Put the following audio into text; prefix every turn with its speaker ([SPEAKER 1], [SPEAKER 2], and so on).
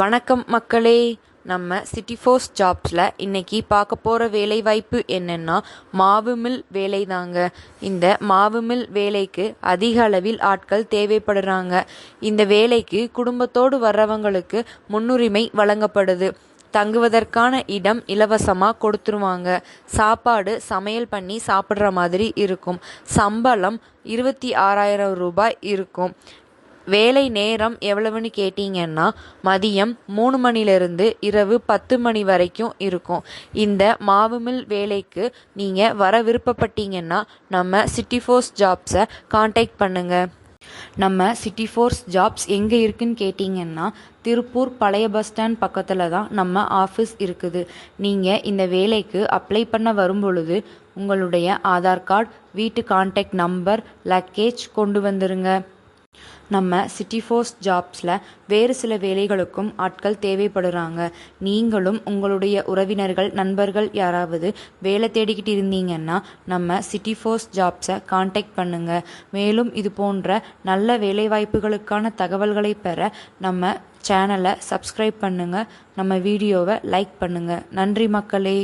[SPEAKER 1] வணக்கம் மக்களே. நம்ம சிட்டி ஃபோர்ஸ் ஜாப்ஸில் இன்னைக்கு பார்க்க போகிற வேலைவாய்ப்பு என்னென்னா மாவு மில் வேலை தாங்க இந்த மாவு மில் வேலைக்கு அதிக அளவில் ஆட்கள் தேவைப்படுறாங்க. இந்த வேலைக்கு குடும்பத்தோடு வர்றவங்களுக்கு முன்னுரிமை வழங்கப்படுது. தங்குவதற்கான இடம் இலவசமாக கொடுத்துருவாங்க. சாப்பாடு சமையல் பண்ணி சாப்பிட்ற மாதிரி இருக்கும். சம்பளம் இருபத்தி ஆறாயிரம் ரூபாய் இருக்கும். வேலை நேரம் எவ்வளவுன்னு கேட்டிங்கன்னா மதியம் மூணு மணிலேருந்து இரவு பத்து மணி வரைக்கும் இருக்கும். இந்த மாவு மில் வேலைக்கு நீங்கள் வர விருப்பப்பட்டீங்கன்னா நம்ம சிட்டி ஃபோர்ஸ் ஜாப்ஸை காண்டாக்ட் பண்ணுங்கள் நம்ம சிட்டி ஃபோர்ஸ் ஜாப்ஸ் எங்கே இருக்குன்னு கேட்டிங்கன்னா திருப்பூர் பழைய பஸ் ஸ்டாண்ட் பக்கத்தில் தான் நம்ம ஆஃபீஸ் இருக்குது. நீங்கள் இந்த வேலைக்கு அப்ளை பண்ண வரும்பொழுது உங்களுடைய ஆதார் கார்டு வீட்டு கான்டாக்ட் நம்பர் லக்கேஜ் கொண்டு வந்துருங்க. நம்ம சிட்டி ஃபோர்ஸ் ஜாப்ஸில் வேறு சில வேலைகளுக்கும் ஆட்கள் தேவைப்படுறாங்க. நீங்களும் உங்களுடைய உறவினர்கள் நண்பர்கள் யாராவது வேலை தேடிக்கிட்டு இருந்தீங்கன்னா நம்ம சிட்டி ஃபோர்ஸ் ஜாப்ஸை காண்டாக்ட் பண்ணுங்கள் மேலும் இது போன்ற நல்ல வேலைவாய்ப்புகளுக்கான தகவல்களை பெற நம்ம சேனலை சப்ஸ்கிரைப் பண்ணுங்கள் நம்ம வீடியோவை லைக் பண்ணுங்கள் நன்றி மக்களே.